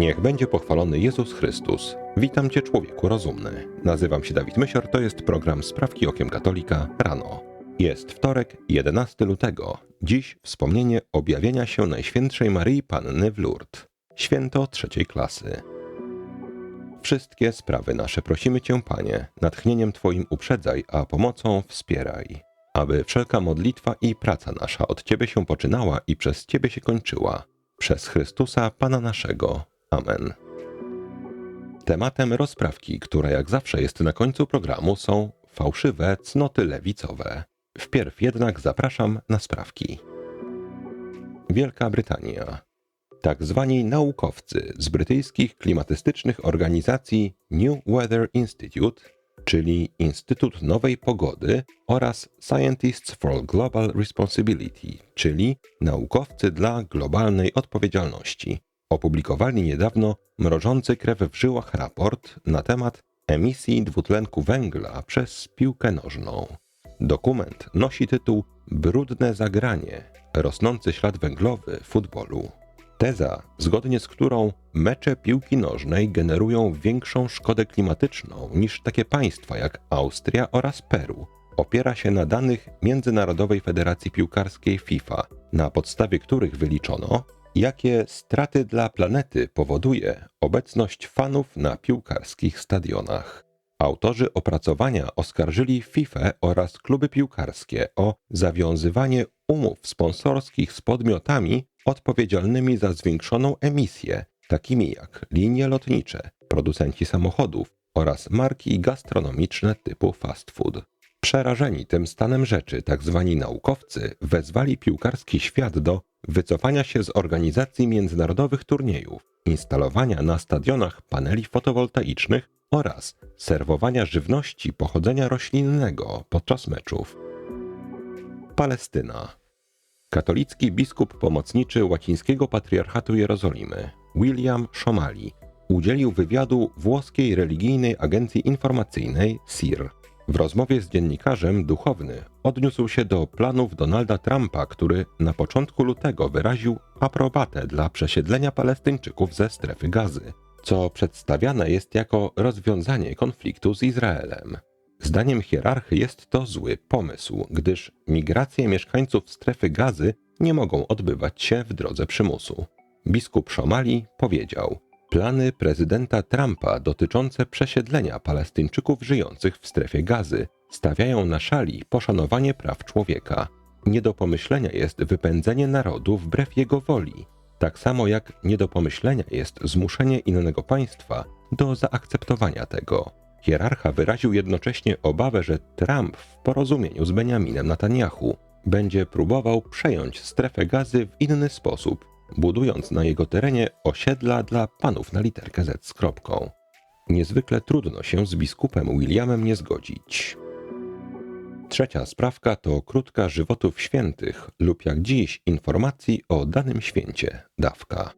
Niech będzie pochwalony Jezus Chrystus. Witam Cię, człowieku rozumny. Nazywam się Dawid Mysior, to jest program Sprawki Okiem Katolika rano. Jest wtorek, 11 lutego. Dziś wspomnienie objawienia się Najświętszej Maryi Panny w Lourdes. Święto trzeciej klasy. Wszystkie sprawy nasze prosimy Cię, Panie, natchnieniem Twoim uprzedzaj, a pomocą wspieraj. Aby wszelka modlitwa i praca nasza od Ciebie się poczynała i przez Ciebie się kończyła. Przez Chrystusa Pana naszego. Amen. Tematem rozprawki, która jak zawsze jest na końcu programu, są fałszywe cnoty lewicowe. Wpierw jednak zapraszam na sprawki. Wielka Brytania. Tak zwani naukowcy z brytyjskich klimatystycznych organizacji New Weather Institute, czyli Instytut Nowej Pogody oraz Scientists for Global Responsibility, czyli naukowcy dla globalnej odpowiedzialności, opublikowali niedawno mrożący krew w żyłach raport na temat emisji dwutlenku węgla przez piłkę nożną. Dokument nosi tytuł Brudne zagranie rosnący ślad węglowy futbolu. Teza, zgodnie z którą mecze piłki nożnej generują większą szkodę klimatyczną niż takie państwa jak Austria oraz Peru, opiera się na danych Międzynarodowej Federacji Piłkarskiej FIFA, na podstawie których wyliczono, jakie straty dla planety powoduje obecność fanów na piłkarskich stadionach. Autorzy opracowania oskarżyli FIFA oraz kluby piłkarskie o zawiązywanie umów sponsorskich z podmiotami odpowiedzialnymi za zwiększoną emisję, takimi jak linie lotnicze, producenci samochodów oraz marki gastronomiczne typu fast food. Przerażeni tym stanem rzeczy tzw. Tak naukowcy wezwali piłkarski świat do wycofania się z organizacji międzynarodowych turniejów, instalowania na stadionach paneli fotowoltaicznych oraz serwowania żywności pochodzenia roślinnego podczas meczów. Palestyna. Katolicki biskup pomocniczy łacińskiego patriarchatu Jerozolimy, William Szomali, udzielił wywiadu włoskiej religijnej agencji informacyjnej SIR w rozmowie z dziennikarzem duchowny odniósł się do planów Donalda Trumpa, który na początku lutego wyraził aprobatę dla przesiedlenia Palestyńczyków ze strefy gazy, co przedstawiane jest jako rozwiązanie konfliktu z Izraelem. Zdaniem hierarchy jest to zły pomysł, gdyż migracje mieszkańców strefy gazy nie mogą odbywać się w drodze przymusu. Biskup Szomali powiedział – Plany prezydenta Trumpa dotyczące przesiedlenia Palestyńczyków żyjących w strefie gazy stawiają na szali poszanowanie praw człowieka. Nie do pomyślenia jest wypędzenie narodu wbrew jego woli, tak samo jak nie do pomyślenia jest zmuszenie innego państwa do zaakceptowania tego. Hierarcha wyraził jednocześnie obawę, że Trump w porozumieniu z Benjaminem Netanyahu będzie próbował przejąć strefę gazy w inny sposób, budując na jego terenie osiedla dla panów na literkę Z z kropką. Niezwykle trudno się z biskupem Williamem nie zgodzić. Trzecia sprawka to krótka żywotów świętych lub jak dziś informacji o danym święcie dawka.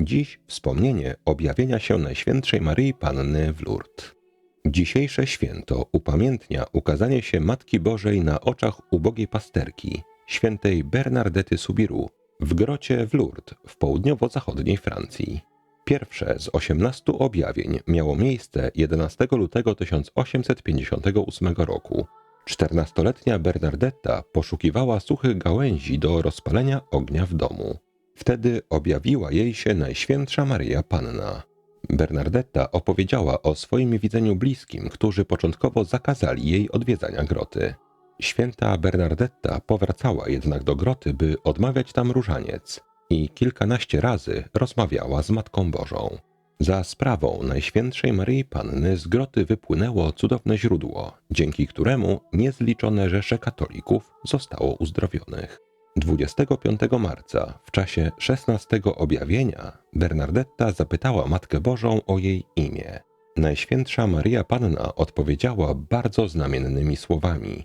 Dziś wspomnienie objawienia się Najświętszej Maryi Panny w Lourdes. Dzisiejsze święto upamiętnia ukazanie się Matki Bożej na oczach ubogiej pasterki, świętej Bernardety Subiru, w grocie w Lourdes w południowo-zachodniej Francji. Pierwsze z osiemnastu objawień miało miejsce 11 lutego 1858 roku. Czternastoletnia Bernardetta poszukiwała suchych gałęzi do rozpalenia ognia w domu. Wtedy objawiła jej się Najświętsza Maryja Panna. Bernardetta opowiedziała o swoim widzeniu bliskim, którzy początkowo zakazali jej odwiedzania groty. Święta Bernardetta powracała jednak do groty, by odmawiać tam różaniec i kilkanaście razy rozmawiała z Matką Bożą. Za sprawą Najświętszej Maryi Panny z groty wypłynęło cudowne źródło, dzięki któremu niezliczone rzesze katolików zostało uzdrowionych. 25 marca, w czasie 16 objawienia, Bernardetta zapytała Matkę Bożą o jej imię. Najświętsza Maria Panna odpowiedziała bardzo znamiennymi słowami: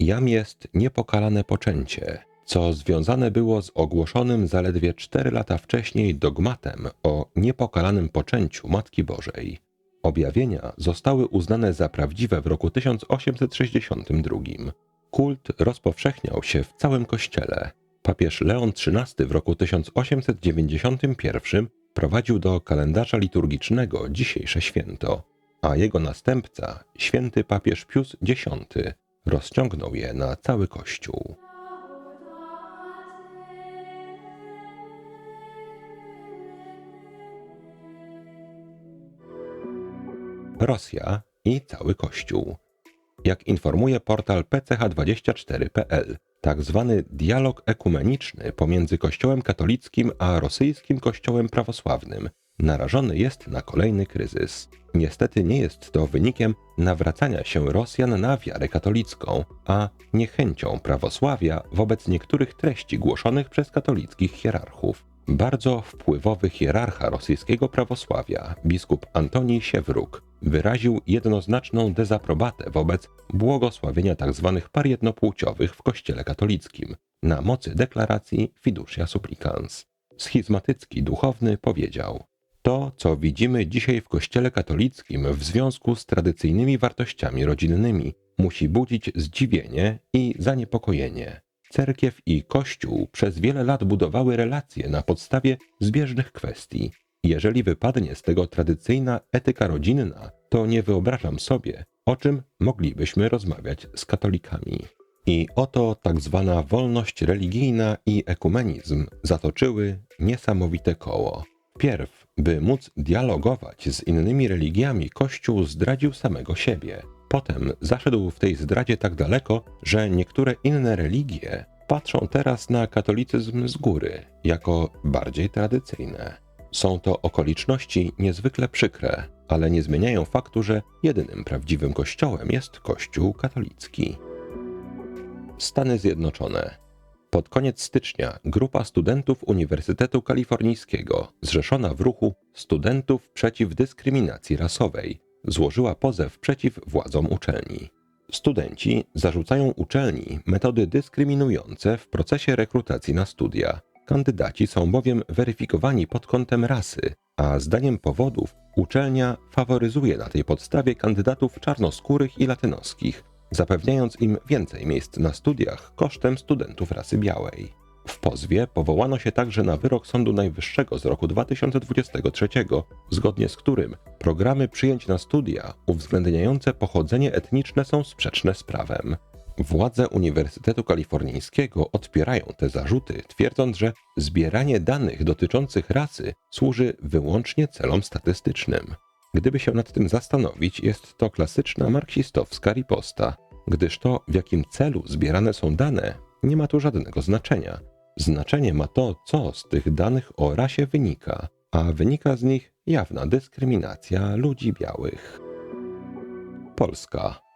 Jam jest niepokalane poczęcie, co związane było z ogłoszonym zaledwie cztery lata wcześniej dogmatem o niepokalanym poczęciu Matki Bożej. Objawienia zostały uznane za prawdziwe w roku 1862 Kult rozpowszechniał się w całym kościele. Papież Leon XIII w roku 1891 prowadził do kalendarza liturgicznego dzisiejsze święto, a jego następca, święty papież Pius X, rozciągnął je na cały Kościół. Rosja i cały Kościół. Jak informuje portal pch24.pl, tak zwany dialog ekumeniczny pomiędzy Kościołem katolickim a rosyjskim Kościołem prawosławnym narażony jest na kolejny kryzys. Niestety nie jest to wynikiem nawracania się Rosjan na wiarę katolicką, a niechęcią prawosławia wobec niektórych treści głoszonych przez katolickich hierarchów. Bardzo wpływowy hierarcha rosyjskiego prawosławia, biskup Antoni Siewruk, wyraził jednoznaczną dezaprobatę wobec błogosławienia tzw. Tak par jednopłciowych w Kościele katolickim na mocy deklaracji Fiducia Supplicans. Schizmatycki duchowny powiedział: To, co widzimy dzisiaj w Kościele katolickim w związku z tradycyjnymi wartościami rodzinnymi, musi budzić zdziwienie i zaniepokojenie. Cerkiew i Kościół przez wiele lat budowały relacje na podstawie zbieżnych kwestii. Jeżeli wypadnie z tego tradycyjna etyka rodzinna, to nie wyobrażam sobie, o czym moglibyśmy rozmawiać z katolikami. I oto tak zwana wolność religijna i ekumenizm zatoczyły niesamowite koło. Pierw, by móc dialogować z innymi religiami, Kościół zdradził samego siebie. Potem zaszedł w tej zdradzie tak daleko, że niektóre inne religie patrzą teraz na katolicyzm z góry, jako bardziej tradycyjne. Są to okoliczności niezwykle przykre, ale nie zmieniają faktu, że jedynym prawdziwym kościołem jest Kościół katolicki. Stany Zjednoczone. Pod koniec stycznia grupa studentów Uniwersytetu Kalifornijskiego, zrzeszona w ruchu Studentów przeciw dyskryminacji rasowej, złożyła pozew przeciw władzom uczelni. Studenci zarzucają uczelni metody dyskryminujące w procesie rekrutacji na studia. Kandydaci są bowiem weryfikowani pod kątem rasy, a zdaniem powodów uczelnia faworyzuje na tej podstawie kandydatów czarnoskórych i latynoskich, zapewniając im więcej miejsc na studiach kosztem studentów rasy białej. W pozwie powołano się także na wyrok Sądu Najwyższego z roku 2023, zgodnie z którym programy przyjęć na studia uwzględniające pochodzenie etniczne są sprzeczne z prawem. Władze Uniwersytetu Kalifornijskiego odpierają te zarzuty, twierdząc, że zbieranie danych dotyczących rasy służy wyłącznie celom statystycznym. Gdyby się nad tym zastanowić, jest to klasyczna marksistowska riposta, gdyż to, w jakim celu zbierane są dane, nie ma tu żadnego znaczenia. Znaczenie ma to, co z tych danych o rasie wynika, a wynika z nich jawna dyskryminacja ludzi białych. Polska.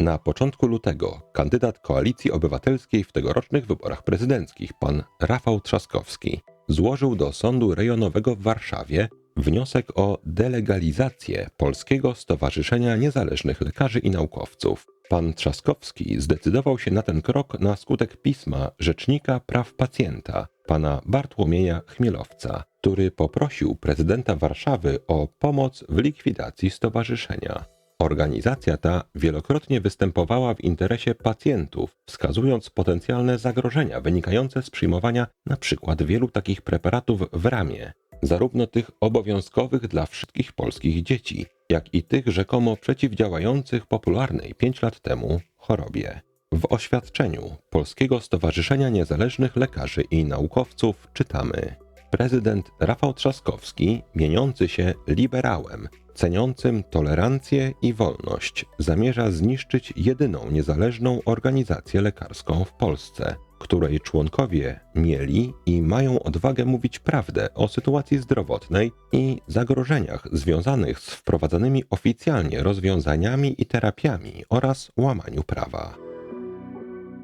Na początku lutego kandydat Koalicji Obywatelskiej w tegorocznych wyborach prezydenckich, pan Rafał Trzaskowski, złożył do Sądu Rejonowego w Warszawie wniosek o delegalizację Polskiego Stowarzyszenia Niezależnych Lekarzy i Naukowców. Pan Trzaskowski zdecydował się na ten krok na skutek pisma Rzecznika Praw Pacjenta, pana Bartłomieja Chmielowca, który poprosił prezydenta Warszawy o pomoc w likwidacji stowarzyszenia. Organizacja ta wielokrotnie występowała w interesie pacjentów, wskazując potencjalne zagrożenia wynikające z przyjmowania np. wielu takich preparatów w ramię, zarówno tych obowiązkowych dla wszystkich polskich dzieci, jak i tych rzekomo przeciwdziałających popularnej 5 lat temu chorobie. W oświadczeniu Polskiego Stowarzyszenia Niezależnych Lekarzy i Naukowców czytamy: Prezydent Rafał Trzaskowski, mieniący się liberałem, ceniącym tolerancję i wolność, zamierza zniszczyć jedyną niezależną organizację lekarską w Polsce, której członkowie mieli i mają odwagę mówić prawdę o sytuacji zdrowotnej i zagrożeniach związanych z wprowadzanymi oficjalnie rozwiązaniami i terapiami oraz łamaniu prawa.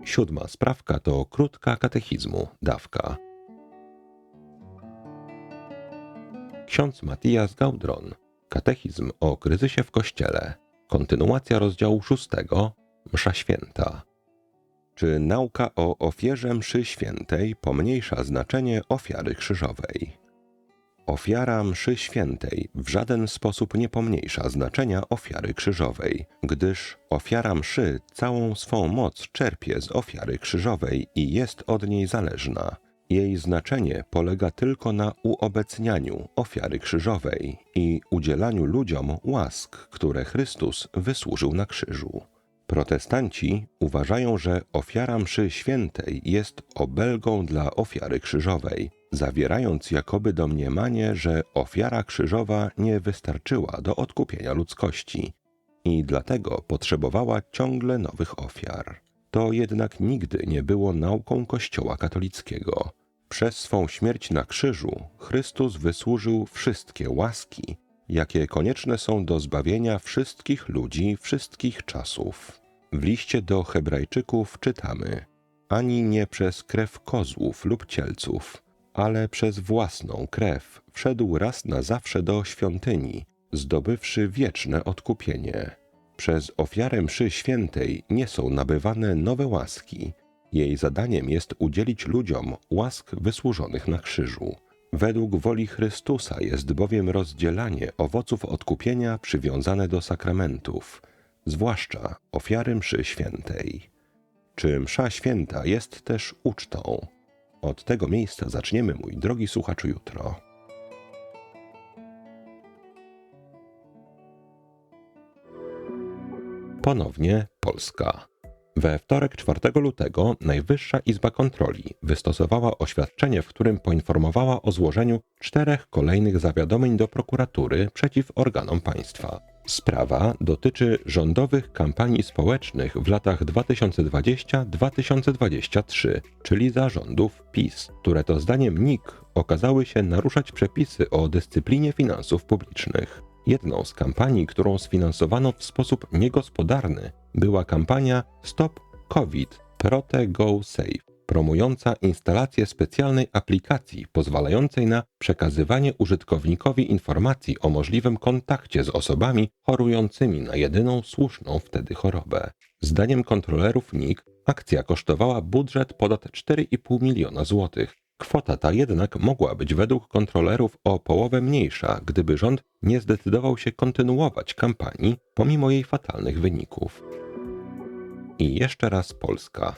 Siódma sprawka to krótka katechizmu, dawka. Ksiądz Matias Gaudron Katechizm o kryzysie w Kościele. Kontynuacja rozdziału szóstego. Msza święta. Czy nauka o ofierze mszy świętej pomniejsza znaczenie ofiary krzyżowej? Ofiara mszy świętej w żaden sposób nie pomniejsza znaczenia ofiary krzyżowej, gdyż ofiara mszy całą swą moc czerpie z ofiary krzyżowej i jest od niej zależna. Jej znaczenie polega tylko na uobecnianiu ofiary krzyżowej i udzielaniu ludziom łask, które Chrystus wysłużył na krzyżu. Protestanci uważają, że ofiara mszy świętej jest obelgą dla ofiary krzyżowej, zawierając jakoby domniemanie, że ofiara krzyżowa nie wystarczyła do odkupienia ludzkości i dlatego potrzebowała ciągle nowych ofiar. To jednak nigdy nie było nauką Kościoła katolickiego. Przez swą śmierć na krzyżu Chrystus wysłużył wszystkie łaski, jakie konieczne są do zbawienia wszystkich ludzi wszystkich czasów. W liście do Hebrajczyków czytamy: Ani nie przez krew kozłów lub cielców, ale przez własną krew wszedł raz na zawsze do świątyni, zdobywszy wieczne odkupienie. Przez ofiarę mszy świętej nie są nabywane nowe łaski. Jej zadaniem jest udzielić ludziom łask wysłużonych na krzyżu. Według woli Chrystusa jest bowiem rozdzielanie owoców odkupienia przywiązane do sakramentów, zwłaszcza ofiary mszy świętej. Czy msza święta jest też ucztą? Od tego miejsca zaczniemy, mój drogi słuchaczu, jutro. Ponownie Polska. We wtorek 4 lutego Najwyższa Izba Kontroli wystosowała oświadczenie, w którym poinformowała o złożeniu czterech kolejnych zawiadomień do prokuratury przeciw organom państwa. Sprawa dotyczy rządowych kampanii społecznych w latach 2020-2023, czyli zarządów PiS, które to zdaniem NIK okazały się naruszać przepisy o dyscyplinie finansów publicznych. Jedną z kampanii, którą sfinansowano w sposób niegospodarny, była kampania Stop COVID Prote Go Safe, promująca instalację specjalnej aplikacji pozwalającej na przekazywanie użytkownikowi informacji o możliwym kontakcie z osobami chorującymi na jedyną słuszną wtedy chorobę. Zdaniem kontrolerów NIK akcja kosztowała budżet ponad 4,5 miliona złotych, Kwota ta jednak mogła być według kontrolerów o połowę mniejsza, gdyby rząd nie zdecydował się kontynuować kampanii pomimo jej fatalnych wyników. I jeszcze raz Polska.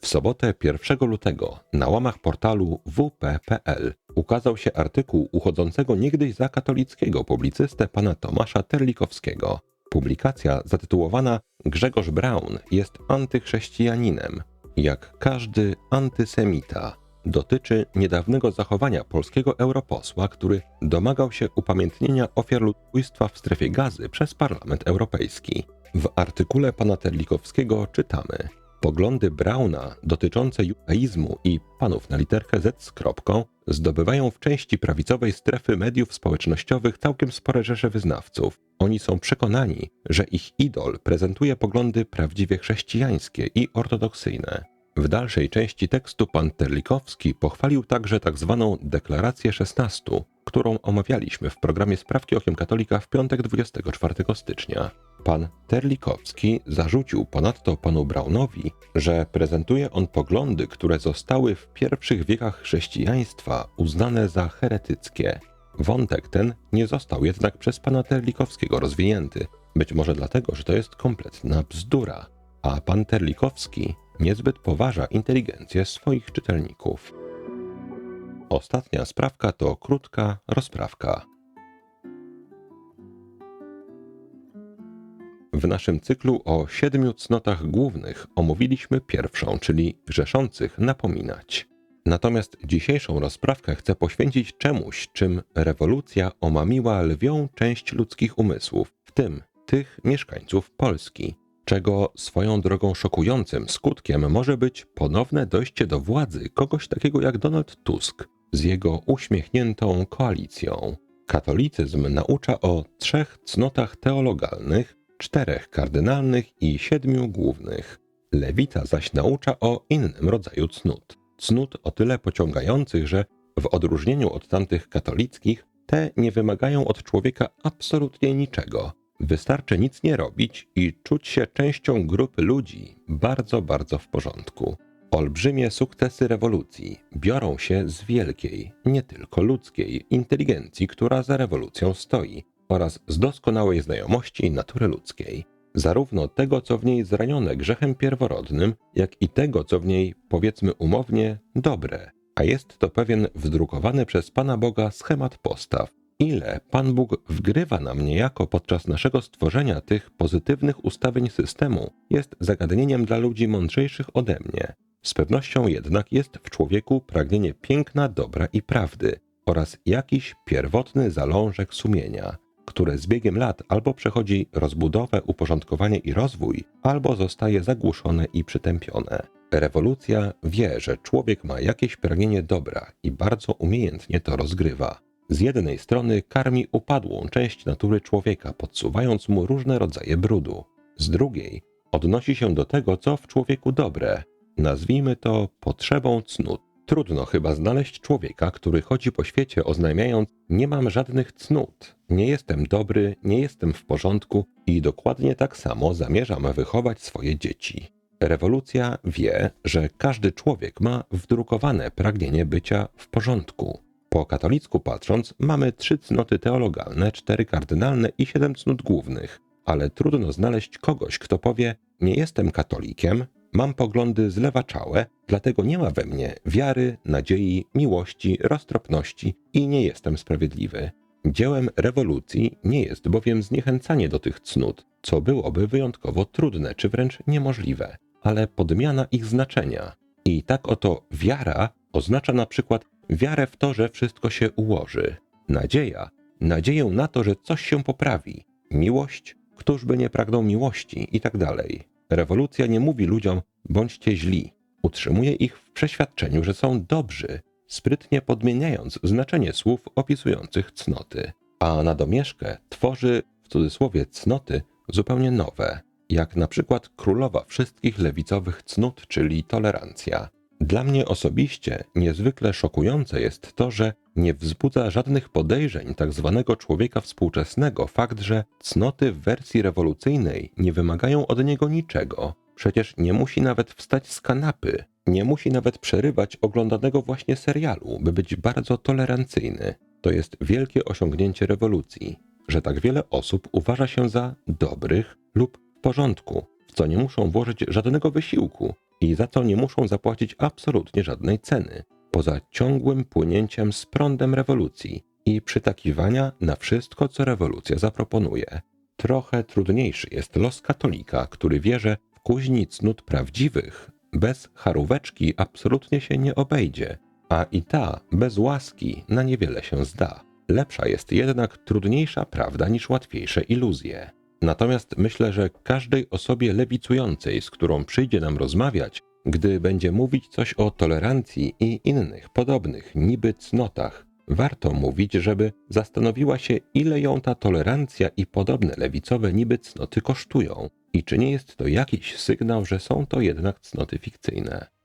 W sobotę 1 lutego na łamach portalu wp.pl ukazał się artykuł uchodzącego niegdyś za katolickiego publicystę pana Tomasza Terlikowskiego. Publikacja zatytułowana Grzegorz Braun jest antychrześcijaninem, jak każdy antysemita dotyczy niedawnego zachowania polskiego europosła, który domagał się upamiętnienia ofiar ludobójstwa w strefie gazy przez Parlament Europejski. W artykule pana Terlikowskiego czytamy: Poglądy Brauna dotyczące judaizmu i panów na literkę Z z kropką zdobywają w części prawicowej strefy mediów społecznościowych całkiem spore rzesze wyznawców. Oni są przekonani, że ich idol prezentuje poglądy prawdziwie chrześcijańskie i ortodoksyjne. W dalszej części tekstu pan Terlikowski pochwalił także tzw. Tak deklarację 16, którą omawialiśmy w programie Sprawki Okiem Katolika w piątek 24 stycznia. Pan Terlikowski zarzucił ponadto panu Braunowi, że prezentuje on poglądy, które zostały w pierwszych wiekach chrześcijaństwa uznane za heretyckie. Wątek ten nie został jednak przez pana Terlikowskiego rozwinięty, być może dlatego, że to jest kompletna bzdura, a pan Terlikowski niezbyt poważa inteligencję swoich czytelników. Ostatnia sprawka to krótka rozprawka. W naszym cyklu o siedmiu cnotach głównych omówiliśmy pierwszą, czyli grzeszących napominać. Natomiast dzisiejszą rozprawkę chcę poświęcić czemuś, czym rewolucja omamiła lwią część ludzkich umysłów, w tym tych mieszkańców Polski czego swoją drogą szokującym skutkiem może być ponowne dojście do władzy kogoś takiego jak Donald Tusk z jego uśmiechniętą koalicją. Katolicyzm naucza o trzech cnotach teologalnych, czterech kardynalnych i siedmiu głównych. Lewica zaś naucza o innym rodzaju cnót. Cnót o tyle pociągających, że w odróżnieniu od tamtych katolickich, te nie wymagają od człowieka absolutnie niczego, Wystarczy nic nie robić i czuć się częścią grupy ludzi bardzo, bardzo w porządku. Olbrzymie sukcesy rewolucji biorą się z wielkiej, nie tylko ludzkiej, inteligencji, która za rewolucją stoi, oraz z doskonałej znajomości natury ludzkiej. Zarówno tego, co w niej zranione grzechem pierworodnym, jak i tego, co w niej, powiedzmy umownie, dobre. A jest to pewien wdrukowany przez Pana Boga schemat postaw. Ile Pan Bóg wgrywa nam niejako podczas naszego stworzenia tych pozytywnych ustawień systemu, jest zagadnieniem dla ludzi mądrzejszych ode mnie. Z pewnością jednak jest w człowieku pragnienie piękna, dobra i prawdy oraz jakiś pierwotny zalążek sumienia, które z biegiem lat albo przechodzi rozbudowę, uporządkowanie i rozwój, albo zostaje zagłuszone i przytępione. Rewolucja wie, że człowiek ma jakieś pragnienie dobra i bardzo umiejętnie to rozgrywa. Z jednej strony karmi upadłą część natury człowieka, podsuwając mu różne rodzaje brudu. Z drugiej odnosi się do tego, co w człowieku dobre, Nazwijmy to potrzebą cnót. Trudno chyba znaleźć człowieka, który chodzi po świecie oznajmiając: Nie mam żadnych cnót, nie jestem dobry, nie jestem w porządku i dokładnie tak samo zamierzam wychować swoje dzieci. Rewolucja wie, że każdy człowiek ma wdrukowane pragnienie bycia w porządku. Po katolicku patrząc, mamy trzy cnoty teologalne, cztery kardynalne i siedem cnót głównych, ale trudno znaleźć kogoś, kto powie: Nie jestem katolikiem, Mam poglądy zlewaczałe, dlatego nie ma we mnie wiary, nadziei, miłości, roztropności i nie jestem sprawiedliwy. Dziełem rewolucji nie jest bowiem zniechęcanie do tych cnót, co byłoby wyjątkowo trudne czy wręcz niemożliwe, ale podmiana ich znaczenia. I tak oto wiara oznacza na przykład wiarę w to, że wszystko się ułoży. Nadzieja, nadzieję na to, że coś się poprawi. Miłość, któż by nie pragnął miłości i tak dalej. Rewolucja nie mówi ludziom bądźcie źli, utrzymuje ich w przeświadczeniu, że są dobrzy, sprytnie podmieniając znaczenie słów opisujących cnoty. A na domieszkę tworzy w cudzysłowie cnoty zupełnie nowe, jak na przykład królowa wszystkich lewicowych cnót, czyli tolerancja. Dla mnie osobiście niezwykle szokujące jest to, że nie wzbudza żadnych podejrzeń tak zwanego człowieka współczesnego fakt, że cnoty w wersji rewolucyjnej nie wymagają od niego niczego. Przecież nie musi nawet wstać z kanapy, nie musi nawet przerywać oglądanego właśnie serialu, by być bardzo tolerancyjny. To jest wielkie osiągnięcie rewolucji, że tak wiele osób uważa się za dobrych lub w porządku, w co nie muszą włożyć żadnego wysiłku i za co nie muszą zapłacić absolutnie żadnej ceny poza ciągłym płynięciem z prądem rewolucji i przytakiwania na wszystko, co rewolucja zaproponuje. Trochę trudniejszy jest los katolika, który wie, że w kuźni cnót prawdziwych bez charóweczki absolutnie się nie obejdzie, a i ta bez łaski na niewiele się zda. Lepsza jest jednak trudniejsza prawda niż łatwiejsze iluzje. Natomiast myślę, że każdej osobie lewicującej, z którą przyjdzie nam rozmawiać, gdy będzie mówić coś o tolerancji i innych podobnych niby cnotach, warto mówić, żeby zastanowiła się, ile ją ta tolerancja i podobne lewicowe niby cnoty kosztują i czy nie jest to jakiś sygnał, że są to jednak cnoty fikcyjne.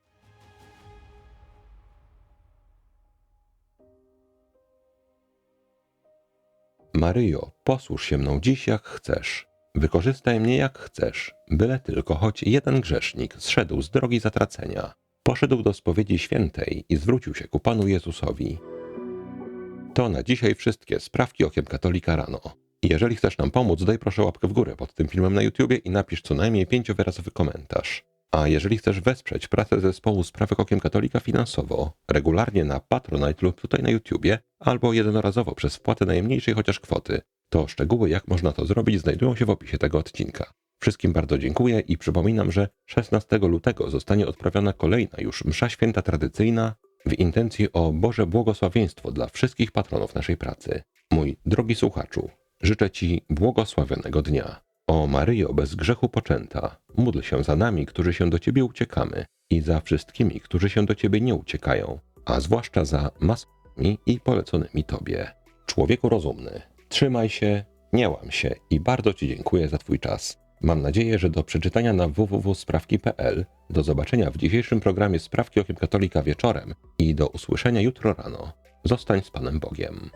Maryjo, posłuż się mną dziś jak chcesz. Wykorzystaj mnie jak chcesz, byle tylko choć jeden grzesznik zszedł z drogi zatracenia, poszedł do spowiedzi świętej i zwrócił się ku Panu Jezusowi. To na dzisiaj wszystkie sprawki okiem katolika rano. Jeżeli chcesz nam pomóc, daj proszę łapkę w górę pod tym filmem na YouTubie i napisz co najmniej pięciowyrazowy komentarz. A jeżeli chcesz wesprzeć pracę zespołu Sprawek Okiem Katolika finansowo, regularnie na Patronite lub tutaj na YouTubie, albo jednorazowo przez wpłatę najmniejszej chociaż kwoty, to szczegóły, jak można to zrobić, znajdują się w opisie tego odcinka. Wszystkim bardzo dziękuję i przypominam, że 16 lutego zostanie odprawiona kolejna już msza święta tradycyjna w intencji o Boże błogosławieństwo dla wszystkich patronów naszej pracy. Mój drogi słuchaczu, życzę Ci błogosławionego dnia. O Maryjo bez grzechu poczęta, módl się za nami, którzy się do Ciebie uciekamy i za wszystkimi, którzy się do Ciebie nie uciekają, a zwłaszcza za masami i poleconymi Tobie. Człowieku rozumny, Trzymaj się, nie łam się i bardzo Ci dziękuję za Twój czas. Mam nadzieję, że do przeczytania na www.sprawki.pl, do zobaczenia w dzisiejszym programie Sprawki Okiem Katolika wieczorem i do usłyszenia jutro rano. Zostań z Panem Bogiem.